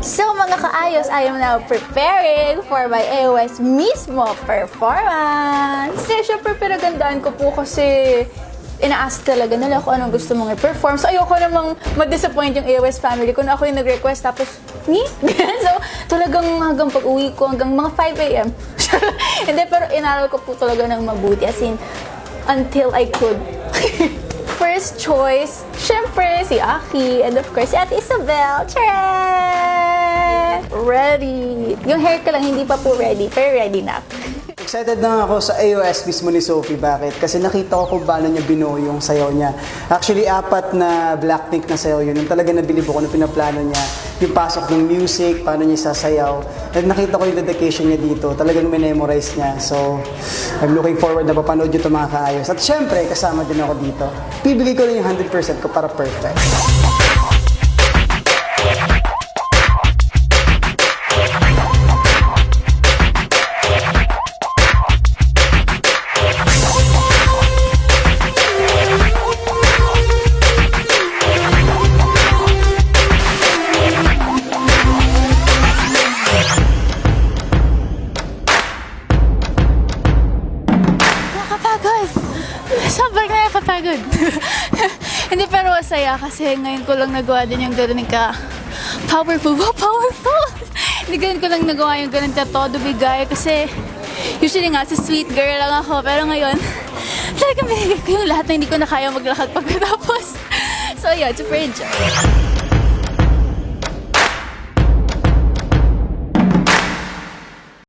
So mga kaayos, I am now preparing for my AOS mismo performance. Kasi syempre pinagandaan ko po kasi ina-ask talaga nila kung anong gusto mong i-perform. So ayoko namang ma-disappoint yung AOS family ko na ako yung nag-request tapos ni? so talagang hanggang pag-uwi ko hanggang mga 5 a.m. Hindi, pero inaral ko po talaga ng mabuti as in until I could. First choice, syempre si Aki and of course si Ate Isabel. Charan! Ready! Yung hair ko lang hindi pa po ready, pero ready na. Excited na ako sa AOS mismo ni Sophie. Bakit? Kasi nakita ko kung paano niya binuo yung sayaw niya. Actually, apat na Blackpink na sayaw yun. Yung talaga nabilib ako na pinaplano niya. Yung pasok ng music, paano niya sasayaw. At nakita ko yung dedication niya dito. Talagang memorize niya. So, I'm looking forward na papanood yung mga kaayos. At syempre, kasama din ako dito. Bibigay ko lang yung 100% ko para perfect. Nakakapagod! Sobrang nakakapagod. Hindi pero masaya kasi ngayon ko lang nagawa din yung ganun ka powerful. Wow, powerful! Hindi ganun ko lang nagawa yung ganun ka todo bigay kasi usually nga, si sweet girl lang ako. Pero ngayon, talagang binigay ko yung lahat na hindi ko na kaya maglakad pagkatapos. So, yeah, super enjoy.